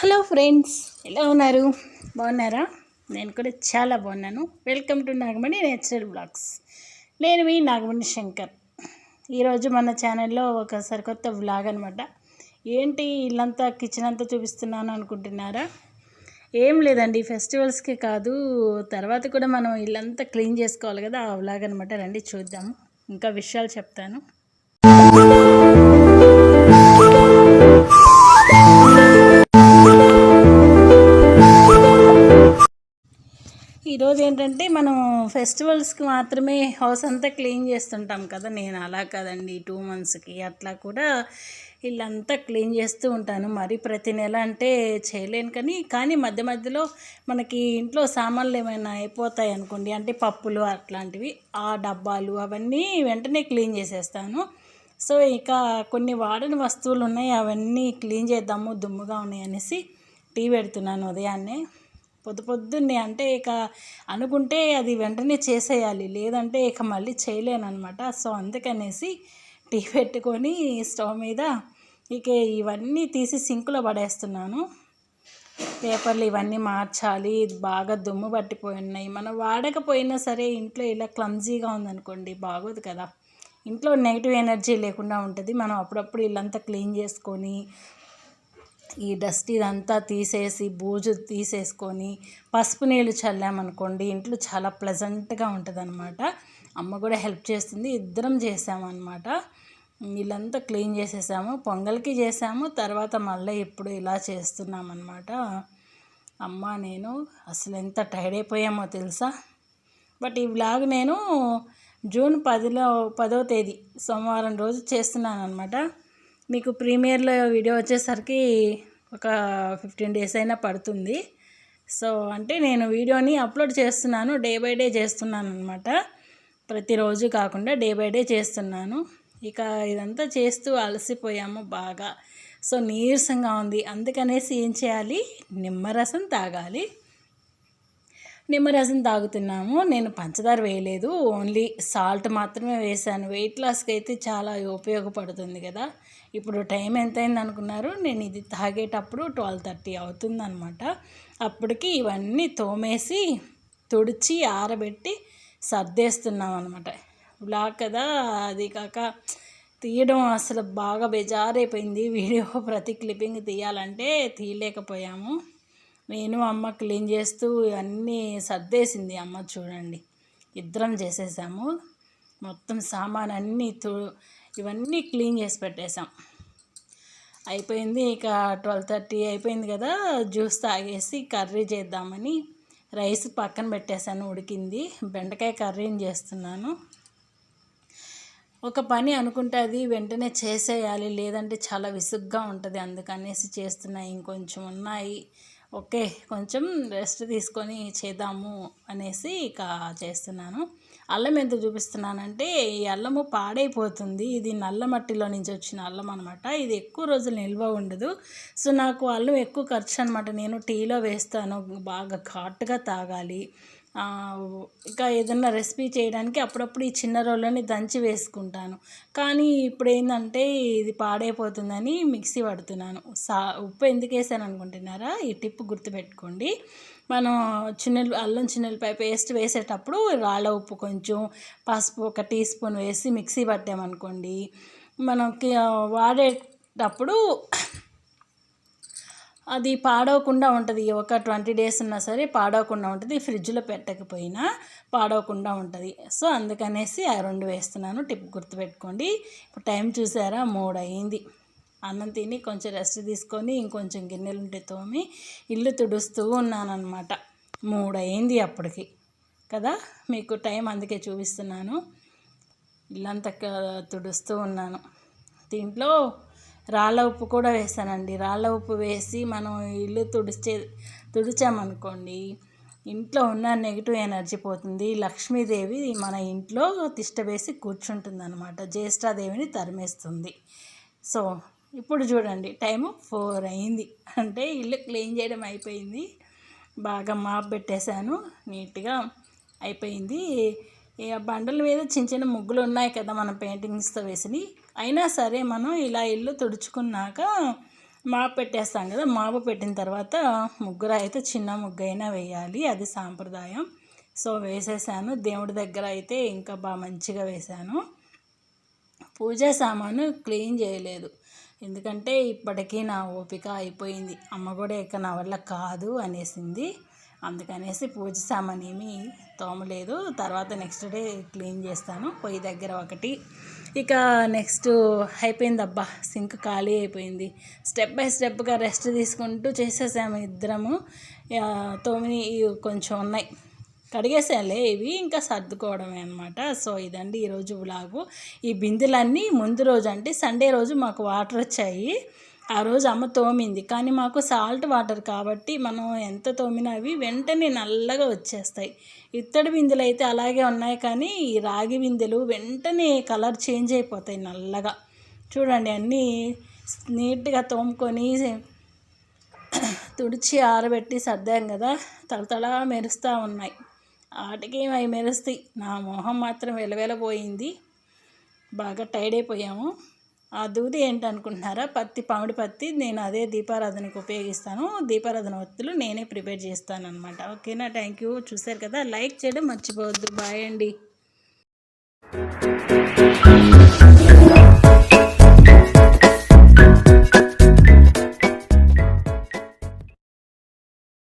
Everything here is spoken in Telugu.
హలో ఫ్రెండ్స్ ఎలా ఉన్నారు? బాగున్నారా? నేను కూడా చాలా బాగున్నాను. Welcome to Nagamani natural blogs. నేను మీ నాగమణి శంకర్. ఈరోజు మన ఛానల్లో ఒక సరికొత్త బ్లాగ్ అనమాట ఏంటి ఇల్లంతా కిచెన్ అంతా చూపిస్తున్నాను అనుకుంటున్నారా? ఏం లేదండి ఫెస్టివల్స్కి కాదు. తర్వాత కూడా మనం ఇల్లంతా క్లీన్ చేసుకోవాలి కదా ఆ వ్లాగ్ అనమాట రండి చూద్దాము. ఇంకా విషయాలు చెప్తాను. ఈరోజు ఏంటంటే మనం ఫెస్టివల్స్కి మాత్రమే హౌస్ అంతా క్లీన్ చేస్తుంటాం కదా. నేను అలా కదండి. టూ మంత్స్కి అట్లా కూడా ఇల్లంతా క్లీన్ చేస్తూ ఉంటాను. మరి ప్రతి నెల అంటే చేయలేను కానీ కానీ మధ్య మధ్యలో మనకి ఇంట్లో సామాన్లు ఏమైనా అయిపోతాయి అనుకోండి అంటే పప్పులు అట్లాంటివి ఆ డబ్బాలు అవన్నీ వెంటనే క్లీన్ చేసేస్తాను. సో ఇక కొన్ని వాడని వస్తువులు ఉన్నాయి అవన్నీ క్లీన్ చేద్దాము దుమ్ముగా ఉన్నాయి అనేసి టీ పెడుతున్నాను ఉదయాన్నే. పొద్దు పొద్దున్నే అంటే ఇక అనుకుంటే అది వెంటనే చేసేయాలి. లేదంటే ఇక మళ్ళీ చేయలేనమాట సో అందుకనేసి టీ పెట్టుకొని స్టవ్ మీద ఇక ఇవన్నీ తీసి సింకులో పడేస్తున్నాను. పేపర్లు ఇవన్నీ మార్చాలి. బాగా దుమ్ము పట్టిపోయి ఉన్నాయి మనం వాడకపోయినా సరే ఇంట్లో ఇలా క్లమ్జీగా ఉందనుకోండి బాగోదు కదా. ఇంట్లో నెగిటివ్ ఎనర్జీ లేకుండా ఉంటుంది. మనం అప్పుడప్పుడు ఇల్లంతా క్లీన్ చేసుకొని ఈ డస్ట్ ఇదంతా తీసేసి బూజు తీసేసుకొని పసుపు నీళ్ళు చల్లామనుకోండి ఇంట్లో చాలా ప్లెజెంట్గా ఉంటుంది అనమాట అమ్మ కూడా హెల్ప్ చేస్తుంది ఇద్దరం చేసామన్నమాట. ఇల్లంతా క్లీన్ చేసేసాము పొంగల్కి చేసాము తర్వాత మళ్ళీ ఇప్పుడు ఇలా చేస్తున్నామన్నమాట. అమ్మ నేను అసలు ఎంత టైర్డ్ అయిపోయామో తెలుసా? బట్ ఈ వ్లాగ్ నేను జూన్ పదిలో పదో తేదీ సోమవారం రోజు చేస్తున్నాను అనమాట మీకు ప్రీమియర్లో వీడియో వచ్చేసరికి ఒక ఫిఫ్టీన్ డేస్ అయినా పడుతుంది. సో అంటే నేను వీడియోని అప్లోడ్ చేస్తున్నాను డే బై డే చేస్తున్నాను అనమాట ప్రతిరోజు కాకుండా డే బై డే చేస్తున్నాను. ఇక ఇదంతా చేస్తూ అలసిపోయాము బాగా. సో నీరసంగా ఉంది. అందుకనేసి ఏం చేయాలి? నిమ్మరసం తాగాలి. నిమ్మరసం తాగుతున్నాము. నేను పంచదార వేయలేదు. ఓన్లీ సాల్ట్ మాత్రమే వేసాను వెయిట్ లాస్కి అయితే చాలా ఉపయోగపడుతుంది కదా. ఇప్పుడు టైం ఎంత అయింది అనుకున్నారు? నేను ఇది తాగేటప్పుడు ట్వెల్వ్ థర్టీ అవుతుందనమాట అప్పటికి ఇవన్నీ తోమేసి తుడిచి ఆరబెట్టి సర్దేస్తున్నాం అనమాట బ్లాక్ కదా. అది కాక తీయడం అసలు బాగా బెజారైపోయింది. వీడియో ప్రతి క్లిప్పింగ్ తీయాలంటే తీయలేకపోయాము. నేను అమ్మ క్లీన్ చేస్తూ ఇవన్నీ సర్దేసింది అమ్మ చూడండి. ఇద్దరం చేసేసాము. మొత్తం సామాన్ అన్నీ తు ఇవన్నీ క్లీన్ చేసి పెట్టేశాం. అయిపోయింది ఇక ట్వెల్వ్ థర్టీ అయిపోయింది కదా జ్యూస్ తాగేసి కర్రీ చేద్దామని రైస్ పక్కన పెట్టేశాను ఉడికింది. బెండకాయ కర్రీని చేస్తున్నాను? ఒక పని అనుకుంటే అది వెంటనే చేసేయాలి లేదంటే చాలా విసుగ్గా ఉంటుంది అందుకనేసి చేస్తున్నాయి ఇంకొంచెం ఉన్నాయి. ఓకే కొంచెం రెస్ట్ తీసుకొని చేద్దాము అనేసి ఇక చేస్తున్నాను. అల్లం ఎంత చూపిస్తున్నానంటే ఈ అల్లము పాడైపోతుంది. ఇది నల్ల మట్టిలో నుంచి వచ్చిన అల్లం అనమాట ఇది ఎక్కువ రోజులు నిల్వ ఉండదు. సో నాకు అల్లం ఎక్కువ ఖర్చు అనమాట నేను టీలో వేస్తాను. బాగా ఘాటుగా తాగాలి. ఇంకా ఏదైనా రెసిపీ చేయడానికి అప్పుడప్పుడు ఈ చిన్న రోళ్ళని దంచి వేసుకుంటాను. కానీ ఇప్పుడు ఏంటంటే ఇది పాడైపోతుందని మిక్సీ పడుతున్నాను. సా ఉప్పు ఎందుకు వేసాను అనుకుంటున్నారా? ఈ టిప్ గుర్తుపెట్టుకోండి. మనం చిన్నెలు అల్లం చిన్నపాయ పేస్ట్ వేసేటప్పుడు రాళ్ళ ఉప్పు కొంచెం పసుపు ఒక టీ స్పూన్ వేసి మిక్సీ పట్టామనుకోండి మనకి వాడేటప్పుడు అది పాడవకుండా ఉంటుంది. ఒక ట్వంటీ డేస్ ఉన్నా సరే పాడవకుండా ఉంటుంది. ఫ్రిడ్జ్లో పెట్టకపోయినా పాడవకుండా ఉంటుంది. సో అందుకనేసి ఆ రెండు వేస్తున్నాను. టిప్ గుర్తుపెట్టుకోండి. ఇప్పుడు టైం చూసారా? మూడు అయింది అన్నం తిని కొంచెం రెస్ట్ తీసుకొని ఇంకొంచెం గిన్నెలు ఉంటే తోమి ఇల్లు తుడుస్తూ ఉన్నానన్నమాట. మూడు అయింది అప్పటికి. కదా? మీకు టైం అందుకే చూపిస్తున్నాను. ఇల్లంతా తుడుస్తూ ఉన్నాను. దీంట్లో రాళ్ళ ఉప్పు కూడా వేసానండి. రాళ్ళ ఉప్పు వేసి మనం ఇల్లు తుడిచే తుడిచామనుకోండి ఇంట్లో ఉన్న నెగిటివ్ ఎనర్జీ పోతుంది. లక్ష్మీదేవి మన ఇంట్లో తిష్ట వేసి కూర్చుంటుంది అనమాట జ్యేష్ఠాదేవిని తరిమేస్తుంది. సో ఇప్పుడు చూడండి టైము ఫోర్ అయింది. అంటే ఇల్లు క్లీన్ చేయడం అయిపోయింది. బాగా మాప్ పెట్టేశాను. నీట్గా అయిపోయింది. ఇక బండల మీద చిన్న చిన్న ముగ్గులు ఉన్నాయి కదా మనం పెయింటింగ్స్తో వేసినవి. అయినా సరే మనం ఇలా ఇల్లు తుడుచుకున్నాక మాపు పెట్టేస్తాం కదా మాపు పెట్టిన తర్వాత ముగ్గురు అయితే చిన్న ముగ్గు అయినా వేయాలి అది సాంప్రదాయం. సో వేసేసాను. దేవుడి దగ్గర అయితే ఇంకా బాగా మంచిగా వేశాను పూజా సామాను క్లీన్ చేయలేదు. ఎందుకంటే ఇప్పటికీ నా ఓపిక అయిపోయింది. అమ్మ కూడా ఇక నా వల్ల కాదు అనేసింది. అందుకనేసి పూజ సామాన్ ఏమీ తోమలేదు. తర్వాత నెక్స్ట్ డే క్లీన్ చేస్తాను. పొయ్యి దగ్గర ఒకటి. ఇక నెక్స్ట్ అయిపోయింది అబ్బా సింక్ ఖాళీ అయిపోయింది. స్టెప్ బై స్టెప్గా రెస్ట్ తీసుకుంటూ చేసేసాము ఇద్దరము. ఆ, తోమిని కొంచెం ఉన్నాయి. కడిగేసానులే ఇవి ఇంకా సర్దుకోవడమే అనమాట సో ఇదండి ఈరోజు బ్లాగు ఈ బిందెలన్నీ ముందు రోజు అంటే సండే రోజు మాకు వాటర్ వచ్చాయి. ఆ రోజు అమ్మ తోమింది. కానీ మాకు సాల్ట్ వాటర్ కాబట్టి మనం ఎంత తోమినా అవి వెంటనే నల్లగా వచ్చేస్తాయి. ఇత్తడి బిందెలు అయితే అలాగే ఉన్నాయి. కానీ ఈ రాగి బిందెలు వెంటనే కలర్ చేంజ్ అయిపోతాయి నల్లగా. చూడండి అన్నీ నీట్గా తోముకొని తుడిచి ఆరబెట్టి సర్దాం కదా. తలతల మెరుస్తూ ఉన్నాయి. వాటికి అవి మెరుస్తాయి? నా మొహం మాత్రం వెలవెలపోయింది బాగా టైడ్ అయిపోయాము. ఆ దూది ఏంటనుకుంటున్నారా? పత్తి పామిడి పత్తి. నేను అదే దీపారాధనకు ఉపయోగిస్తాను. దీపారాధన ఒత్తులు నేనే ప్రిపేర్ చేస్తాను అనమాట ఓకేనా? Thank you. చూసారు కదా? లైక్ చేయడం మర్చిపోవద్దు. బాయ్ అండి.